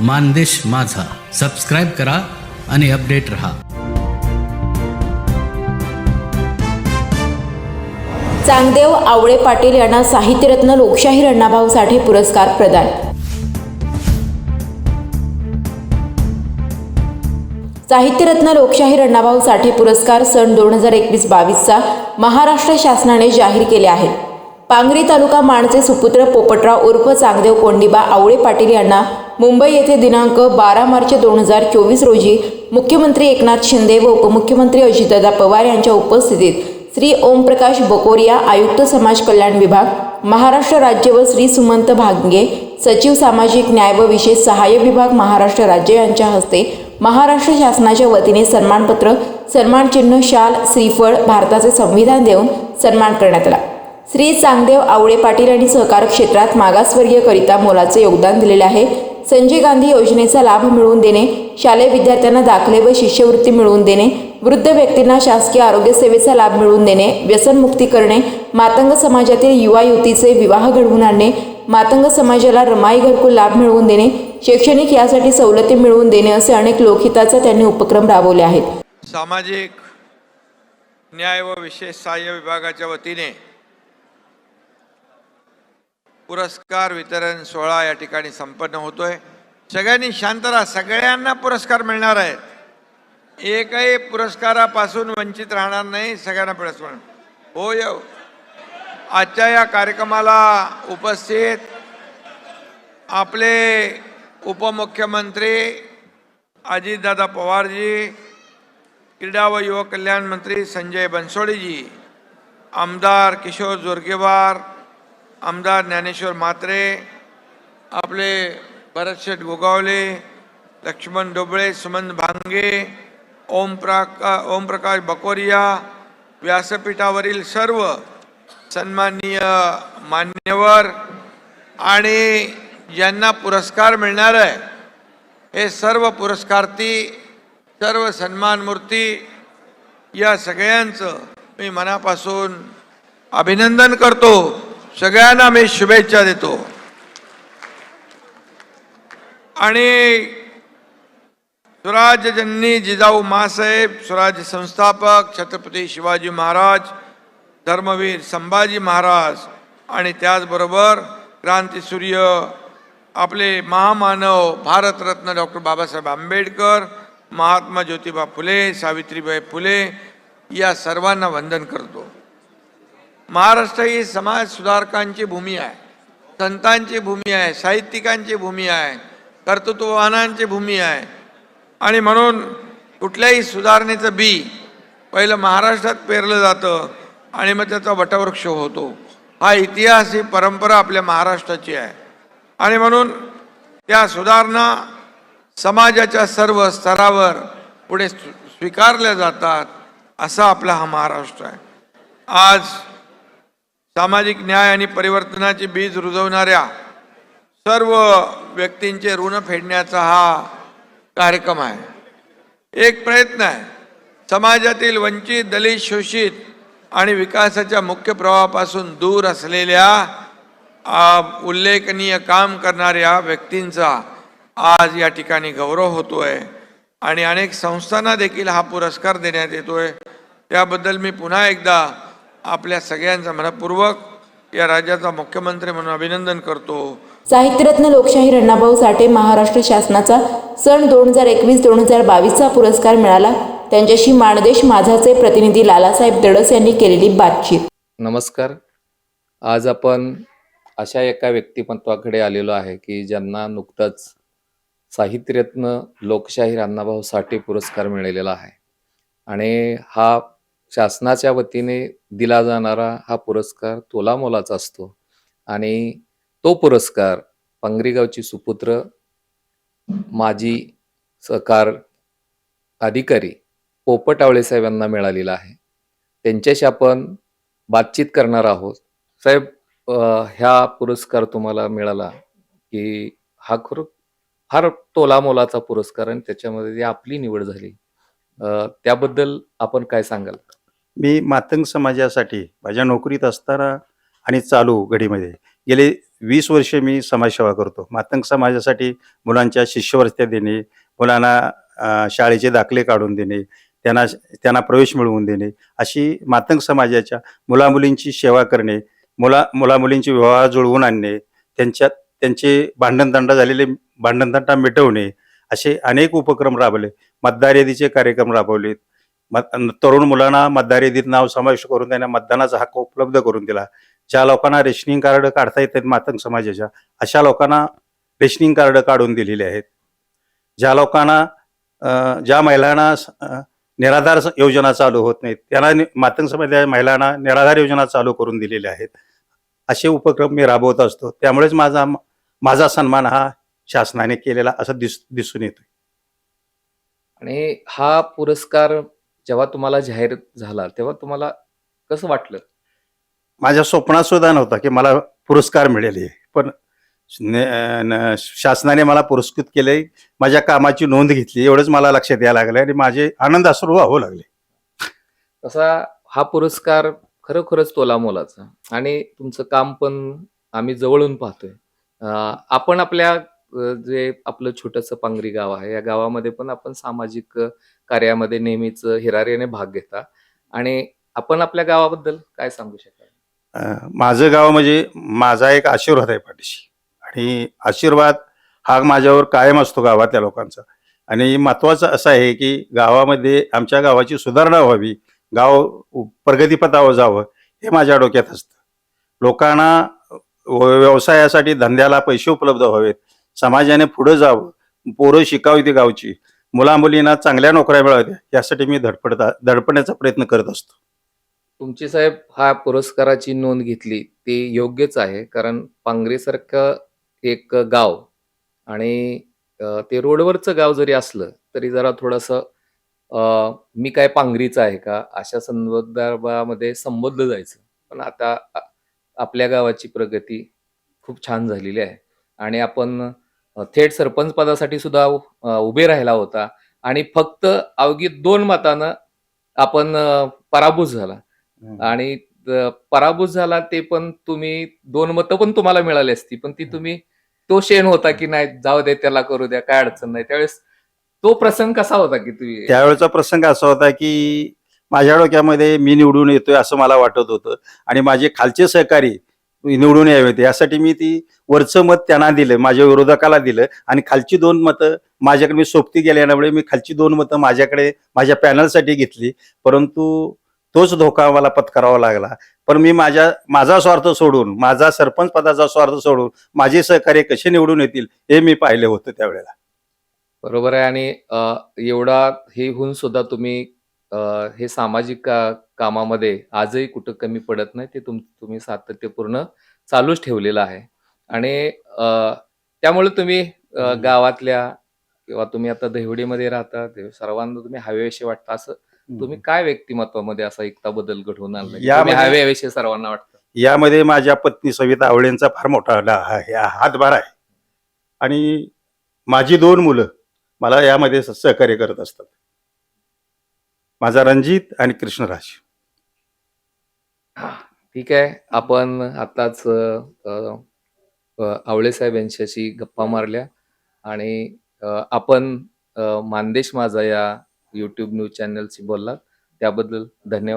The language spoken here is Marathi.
मानदेश माझा. सबस्क्राईब करा आणि अपडेट रहा. चांगदेव आवळे पाटील यांना साहित्यरत्न लोकशाहीर अण्णाभाऊ साठे पुरस्कार प्रदान. साहित्यरत्न लोकशाहीर अण्णाभाऊ साठे पुरस्कार सन दोन हजार एकवीस बावीसचा महाराष्ट्र शासनाने जाहीर केले आहेत. पांगरी तालुका माणचे सुपुत्र पोपटराव उर्फ चांगदेव कोंडिबा आवळे पाटील यांना मुंबई येथे दिनांक बारा मार्च दोन हजार चोवीस रोजी मुख्यमंत्री एकनाथ शिंदे व उपमुख्यमंत्री अजितदादा पवार यांच्या उपस्थितीत श्री ओमप्रकाश बकोरिया आयुक्त समाज कल्याण विभाग महाराष्ट्र राज्य व श्री सुमंत भांगे सचिव सामाजिक न्याय व विशेष सहाय्य विभाग महाराष्ट्र राज्य यांच्या हस्ते महाराष्ट्र शासनाच्या वतीने सन्मानपत्र सन्मानचिन्ह शाल श्रीफळ भारताचे संविधान देऊन सन्मान करण्यात आला. श्री चांगदेव आवळे पाटील यांनी सहकार क्षेत्रात मागासवर्गीयकरिता मोलाचे योगदान दिलेले आहे. संजय गांधी योजनेचा लाभ मिळवून देणे शालेय विद्यार्थ्यांना दाखले व शिष्यवृत्ती मिळवून देणे वृद्ध व्यक्तींना शासकीय आरोग्य सेवेचा लाभ मिळवून देणे व्यसनमुक्ती करणे मातंग समाजातील युवा युवतीचे विवाह घडवून आणणे मातंग समाजाला रमाई घरकुल लाभ मिळवून देणे शैक्षणिक यासाठी सवलती मिळवून देणे असे अनेक लोकहिताचा त्यांनी उपक्रम राबवले आहेत. सामाजिक न्याय व विशेष सहाय्य विभागाच्या वतीने पुरस्कार वितरण सोहळा या ठिकाणी संपन्न होतोय. सगळ्यांनी शांत राहा. सगळ्यांना पुरस्कार मिळणार आहेत. एकही पुरस्कारापासून वंचित राहणार नाही सगळ्यांना पुरस्कार होय हो. आजच्या या कार्यक्रमाला उपस्थित आपले उपमुख्यमंत्री अजितदादा पवारजी क्रीडा व युवक कल्याण मंत्री संजय बनसोडेजी आमदार किशोर जोरगेवार आमदार ज्ञानेश्वर म्हात्रे आपले भरतशेठ गोगावले लक्ष्मण डोबळे सुमन भांगे ओमप्रका ओमप्रकाश बकोरिया व्यासपीठावरील सर्व सन्माननीय मान्यवर आणि ज्यांना पुरस्कार मिळणार आहे हे सर्व पुरस्कार्थी सर्व सन्मानमूर्ती या सगळ्यांचं मी मनापासून अभिनंदन करतो. सगळ्यांना मी शुभेच्छा देतो. आणि स्वराज्यजननी जिजाऊ मासाहेब स्वराज्य संस्थापक छत्रपती शिवाजी महाराज धर्मवीर संभाजी महाराज आणि त्याचबरोबर क्रांतीसूर्य आपले महामानव भारतरत्न डॉक्टर बाबासाहेब आंबेडकर महात्मा ज्योतिबा फुले सावित्रीबाई फुले या सर्वांना वंदन करतो. महाराष्ट्र ही समाज सुधारकांची भूमी आहे. संतांची भूमी आहे साहित्यिकांची भूमी आहे कर्तृत्ववानांची भूमी आहे. आणि म्हणून कुठल्याही सुधारणेचं बी पहिलं महाराष्ट्रात पेरलं जातं आणि मग त्याचा वटवृक्ष होतो. हा इतिहास ही परंपरा आपल्या महाराष्ट्राची आहे. आणि म्हणून त्या सुधारणा समाजाच्या सर्व स्तरावर पुढे स्वीकारल्या जातात असा आपला हा महाराष्ट्र आहे. आज सामाजिक न्याय आणि परिवर्तनाची बीज रुजवणाऱ्या सर्व व्यक्तींचे ऋण फेडण्याचा हा कार्यक्रम आहे. एक प्रयत्न आहे. समाजातील वंचित दलित शोषित आणि विकासाच्या मुख्य प्रवाहापासून दूर असलेल्या उल्लेखनीय काम करणाऱ्या व्यक्तींचा आज या ठिकाणी गौरव होतोय आणि अनेक संस्थांना देखील हा पुरस्कार देण्यात येतोय. त्याबद्दल मी पुन्हा एकदा आपल्या सगळ्यांचं मनपूर्वक या राज्याचा मुख्यमंत्री म्हणून अभिनंदन करतो. साहित्यरत्न लोकशाहीर अण्णाभाऊ साठे महाराष्ट्र शासनाचा सन दोन हजार एकवीस दोन हजार बावीसचा पुरस्कार मिळाला. त्यांच्याशी माणदेश माझाचे प्रतिनिधी लालासाहेब दडस यांनी केलेली बातचीत. नमस्कार. आज आपण अशा एका व्यक्तिमत्वाकडे आलेलो आहे की ज्यांना नुकताच साहित्यरत्न लोकशाहीर अण्णाभाऊ साठे पुरस्कार मिळालेला आहे. आणि हा शासनाच्या वतीने दिला जाणारा हा पुरस्कार तोलामोलाचा असतो. आणि तो पुरस्कार पंगरीगावची सुपुत्र माजी सहकार अधिकारी पोपट साहेब यांना मिळालेला आहे. त्यांच्याशी आपण बातचीत करणार आहोत. साहेब ह्या पुरस्कार तुम्हाला मिळाला की हा खरं फार तोलामोलाचा पुरस्कार आणि त्याच्यामध्ये जी आपली निवड झाली त्याबद्दल आपण काय सांगाल? मी मातंग समाजासाठी माझ्या नोकरीत असताना आणि चालू घडीमध्ये गेले वीस वर्षे मी समाजसेवा करतो. मातंग समाजासाठी मुलांच्या शिष्यवृत्त्या देणे मुलांना शाळेचे दाखले काढून देणे त्यांना त्यांना प्रवेश मिळवून देणे अशी मातंग समाजाच्या मुलामुलींची सेवा करणे मुला मुलामुलींचे विवाह जुळवून आणणे त्यांच्यात त्यांचे भांडणतंडा झालेले भांडणतंडा मिटवणे असे अनेक उपक्रम राबवले. मतदार यादीचे कार्यक्रम राबवलेत. तरुण मुलांना मतदार यादीत नाव समाविष्ट करून त्यांना मतदानाचा हक्क उपलब्ध करून दिला. ज्या लोकांना रेशनिंग कार्ड काढता येतात मातंग समाजाच्या अशा लोकांना रेशनिंग कार्ड काढून दिलेले आहेत. ज्या लोकांना ज्या महिलांना निराधार योजना चालू होत नाहीत त्यांना मातंग समाजाच्या महिलांना निराधार योजना चालू करून दिलेल्या आहेत. असे उपक्रम मी राबवत असतो. त्यामुळेच माझा माझा सन्मान हा शासनाने केलेला असं दिस दिसून येतो आणि हा पुरस्कार जेव्हा तुम्हाला जाहीर झाला तेव्हा तुम्हाला कसं वाटलं? माझ्या स्वप्नात सुद्धा नव्हता की मला पुरस्कार मिळेल हे. पण शासनाने मला पुरस्कृत केले माझ्या कामाची नोंद घेतली एवढंच मला लक्षात यायला लागलं आणि माझे आनंद अश्रू वाहू लागले. तसा हा पुरस्कार खरोखरच तोला मोलाचा आणि तुमचं काम पण आम्ही जवळून पाहतोय. आपण आपल्या जे आपलं छोटंसं पांगरी गाव आहे या गावामध्ये पण आपण सामाजिक कार्यामध्ये नेहमीच हिरारीने भाग घेता. आणि आपण आपल्या गावाबद्दल काय सांगू शकाल? माझं गाव म्हणजे माझा एक आशीर्वाद आहे पाठीशी. आणि आशीर्वाद हा माझ्यावर कायम असतो गावातल्या लोकांचा. आणि महत्त्वाचं असं आहे की गावामध्ये आमच्या गावाची सुधारणा व्हावी गाव प्रगतीपथावर जावं हे माझ्या डोक्यात असतं. लोकांना व- व्यवसायासाठी धंद्याला पैसे उपलब्ध व्हावेत समाजाने पुढं जावं पोरं शिकावी ती गावची. मुलामुलींना चांगल्या नोकऱ्या मिळाव्या यासाठी मी धडपडता धडपडण्याचा प्रयत्न करत असतो. तुमची साहेब हा पुरस्काराची नोंद घेतली ते योग्यच आहे कारण पांगरेसारखं एक गाव आणि ते रोडवरचं गाव जरी असलं तरी जरा थोडंसं मी काय पांगरीचं आहे का अशा संदर्भामध्ये संबोधलं जायचं. पण आता आपल्या गावाची प्रगती खूप छान झालेली आहे. आणि आपण थेट सरपंच पदासाठी सुद्धा उभे राहिला होता. आणि फक्त अवघी दोन मतानं आपण पराभूत झाला. आणि पराभूत झाला ते पण तुम्ही दोन मतं पण तुम्हाला मिळाली असती. पण ती तुम्ही तो शेण होता की नाही जाऊ दे त्याला करू द्या काय अडचण नाही. त्यावेळेस तो प्रसंग कसा होता की तुम्ही? त्यावेळेचा प्रसंग असा होता की माझ्या डोक्यामध्ये मी निवडून येतोय असं मला वाटत होतं. आणि माझे खालचे सहकारी निवडून यावेत यासाठी मी ती वरचं मत त्यांना दिलं माझ्या विरोधकाला दिलं आणि खालची दोन मतं माझ्याकडे मी सोबती गेल्यामुळे मी खालची दोन मतं माझ्याकडे माझ्या पॅनलसाठी घेतली. परंतु तोच धोका मला पत्करावा लागला. पण मी माझ्या माझा स्वार्थ सोडून माझा सरपंच पदाचा स्वार्थ सोडून माझे सहकार्य कसे निवडून येतील हे मी पाहिलं होतं त्यावेळेला. बरोबर आहे आणि एवढा हे होऊन सुद्धा तुम्ही हे सामाजिक कामामध्ये आजही कुठं कमी पडत नाही ते तुम तुम्ही सातत्यपूर्ण चालूच ठेवलेलं आहे. आणि अ, त्यामुळे तुम्ही अ, हम्म. गावातल्या किंवा तुम्ही आता दहिवडीमध्ये राहता ते सर्वांना तुम्ही हवेविषयी वाटतं असं तुम्ही काय व्यक्तिमत्वामध्ये असा एकता बदल घडवून आणला की तुम्ही यामध्ये- हवेविषयी सर्वांना वाटतं. यामध्ये माझ्या पत्नी सविता आवळेंचा फार मोठा ला- हा- हा- हातभार आहे. आणि माझी दोन मुलं मला यामध्ये स- सहकार्य करत असतात. माझा रणजित आणि कृष्णराज. ठीक आहे. आपण आताच अ, अ, आवळे साहेब यांच्याशी गप्पा मारल्या आणि अ, आपण अ, मानदेश माझा या यूट्यूब न्यूज चॅनलशी बोललात. त्याबद्दल धन्यवाद.